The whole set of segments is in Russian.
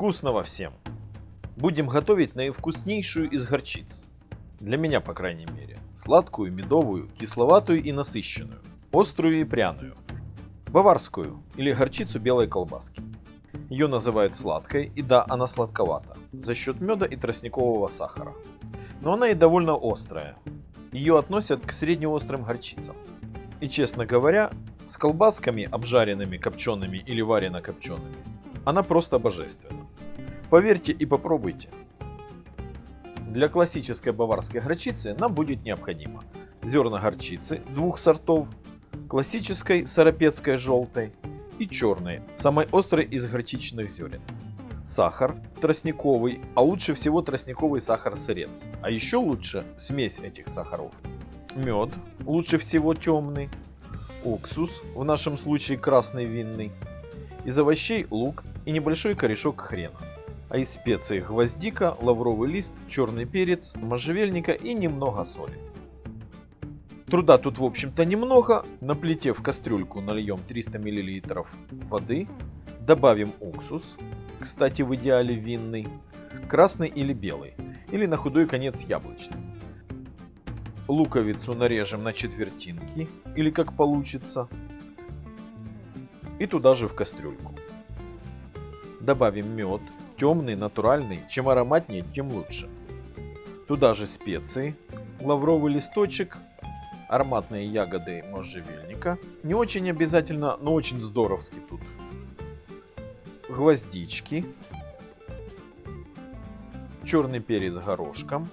Вкусного всем! Будем готовить наивкуснейшую из горчиц. Для меня, по крайней мере. Сладкую, медовую, кисловатую и насыщенную. Острую и пряную. Баварскую или горчицу белой колбаски. Ее называют сладкой, и да, она сладковата, за счет меда и тростникового сахара. Но она и довольно острая. Ее относят к среднеострым горчицам. И честно говоря, с колбасками, обжаренными, копчеными или варено копчеными, она просто божественна. Поверьте и попробуйте. Для классической баварской горчицы нам будет необходимо зерна горчицы двух сортов, классической сарапетской желтой и черной, самой острой из горчичных зерен. Сахар тростниковый, а лучше всего тростниковый сахар-сырец, а еще лучше смесь этих сахаров. Мед, лучше всего темный, уксус, в нашем случае красный винный, из овощей лук и небольшой корешок хрена. А из специй гвоздика, лавровый лист, черный перец, можжевельника и немного соли. Труда тут в общем-то немного. На плите в кастрюльку нальем 300 мл воды, добавим уксус, кстати в идеале винный, красный или белый, или на худой конец яблочный. Луковицу нарежем на четвертинки, или как получится, и туда же в кастрюльку. Добавим мед, темный, натуральный, чем ароматнее, тем лучше. Туда же специи, лавровый листочек, ароматные ягоды можжевельника. Не очень обязательно, но очень здоровски тут. Гвоздички. Черный перец горошком.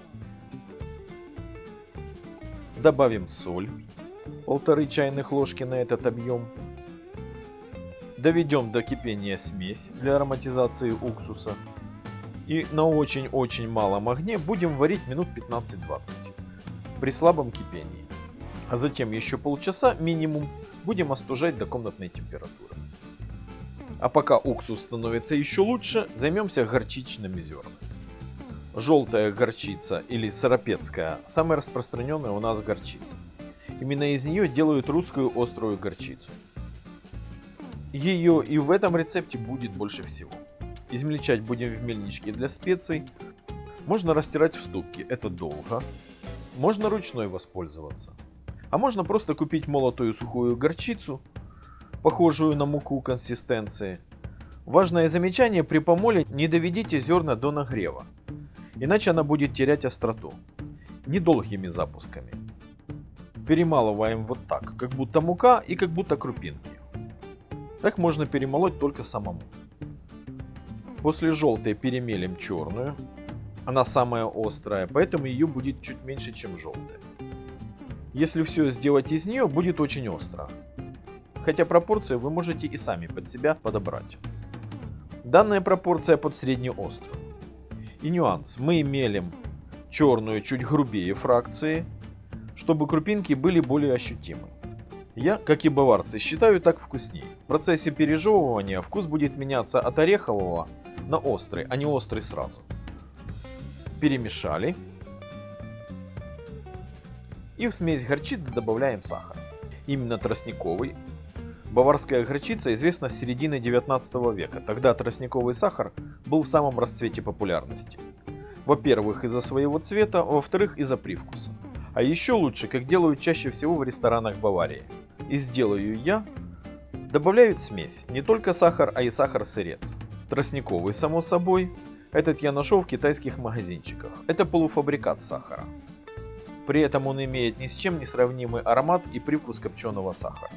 Добавим соль. Полторы чайных ложки на этот объем. Доведем до кипения смесь для ароматизации уксуса. И на очень-очень малом огне будем варить минут 15-20 при слабом кипении. А затем еще полчаса минимум будем остужать до комнатной температуры. А пока уксус становится еще лучше, займемся горчичными зернами. Желтая горчица или сарапетская – самая распространенная у нас горчица. Именно из нее делают русскую острую горчицу. Ее и в этом рецепте будет больше всего. Измельчать будем в мельничке для специй. Можно растирать в ступке, это долго. Можно ручной воспользоваться. А можно просто купить молотую сухую горчицу, похожую на муку консистенции. Важное замечание, при помоле не доведите зерна до нагрева, иначе она будет терять остроту. Недолгими запусками. Перемалываем вот так, как будто мука и как будто крупинки. Так можно перемолоть только самому. После желтой перемелим черную. Она самая острая, поэтому ее будет чуть меньше, чем желтая. Если все сделать из нее, будет очень остро. Хотя пропорции вы можете и сами под себя подобрать. Данная пропорция под среднеострую. И нюанс. Мы мелим черную чуть грубее фракции, чтобы крупинки были более ощутимы. Я, как и баварцы, считаю так вкуснее. В процессе пережевывания вкус будет меняться от орехового на острый, а не острый сразу. Перемешали. И в смесь горчиц добавляем сахар. Именно тростниковый. Баварская горчица известна с середины 19 века. Тогда тростниковый сахар был в самом расцвете популярности. Во-первых, из-за своего цвета, во-вторых, из-за привкуса. А еще лучше, как делают чаще всего в ресторанах Баварии. И сделаю я, добавляют смесь, не только сахар, а и сахар-сырец. Тростниковый, само собой. Этот я нашел в китайских магазинчиках. Это полуфабрикат сахара. При этом он имеет ни с чем не сравнимый аромат и привкус копченого сахара.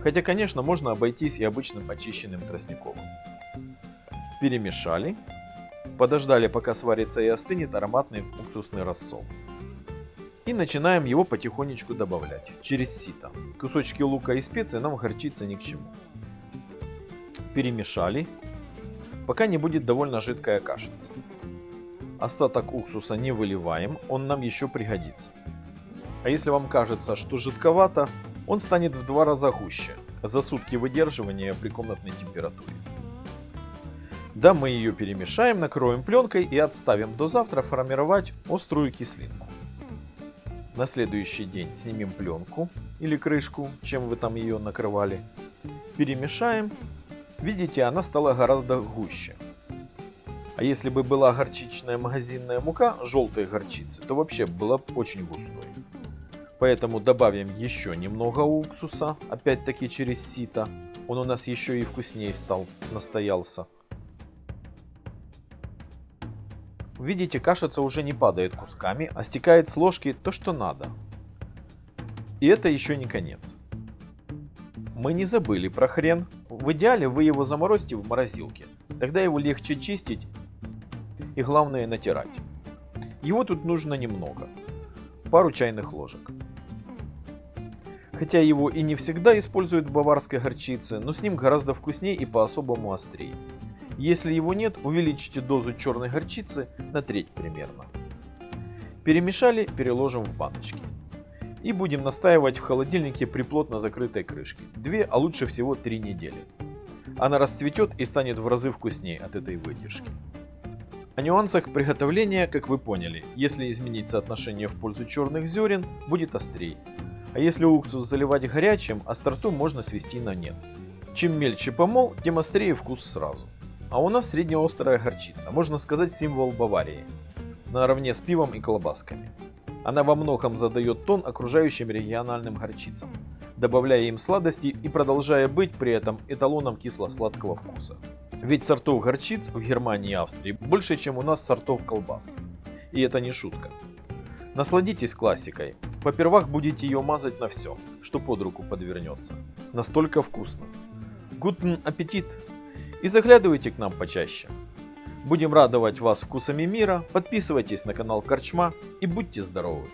Хотя, конечно, можно обойтись и обычным очищенным тростниковым. Перемешали. Подождали, пока сварится и остынет ароматный уксусный рассол. И начинаем его потихонечку добавлять через сито. Кусочки лука и специи нам горчица ни к чему. Перемешали, пока не будет довольно жидкая кашица. Остаток уксуса не выливаем, он нам еще пригодится. А если вам кажется, что жидковато, он станет в два раза гуще за сутки выдерживания при комнатной температуре. Да, мы ее перемешаем, накроем пленкой и отставим до завтра формировать острую кислинку. На следующий день снимем пленку или крышку, чем вы там ее накрывали. Перемешаем. Видите, она стала гораздо гуще. А если бы была горчичная магазинная мука желтой горчицы, то вообще была бы очень густой. Поэтому добавим еще немного уксуса, опять-таки через сито. Он у нас еще и вкуснее стал, настоялся. Видите, кашица уже не падает кусками, а стекает с ложки то, что надо. И это еще не конец. Мы не забыли про хрен. В идеале вы его заморозьте в морозилке. Тогда его легче чистить и главное натирать. Его тут нужно немного. Пару чайных ложек. Хотя его и не всегда используют в баварской горчице, но с ним гораздо вкуснее и по-особому острее. Если его нет, увеличьте дозу черной горчицы на треть примерно. Перемешали, переложим в баночки. И будем настаивать в холодильнике при плотно закрытой крышке. Две, а лучше всего три недели. Она расцветет и станет в разы вкуснее от этой выдержки. О нюансах приготовления, как вы поняли, если изменить соотношение в пользу черных зерен, будет острее. А если уксус заливать горячим, остроту можно свести на нет. Чем мельче помол, тем острее вкус сразу. А у нас среднеострая горчица, можно сказать символ Баварии, наравне с пивом и колбасками. Она во многом задает тон окружающим региональным горчицам, добавляя им сладости и продолжая быть при этом эталоном кисло-сладкого вкуса. Ведь сортов горчиц в Германии и Австрии больше, чем у нас сортов колбас. И это не шутка. Насладитесь классикой. Попервах будете ее мазать на все, что под руку подвернется. Настолько вкусно. Гутен аппетит! И заглядывайте к нам почаще. Будем радовать вас вкусами мира, подписывайтесь на канал Корчма и будьте здоровы!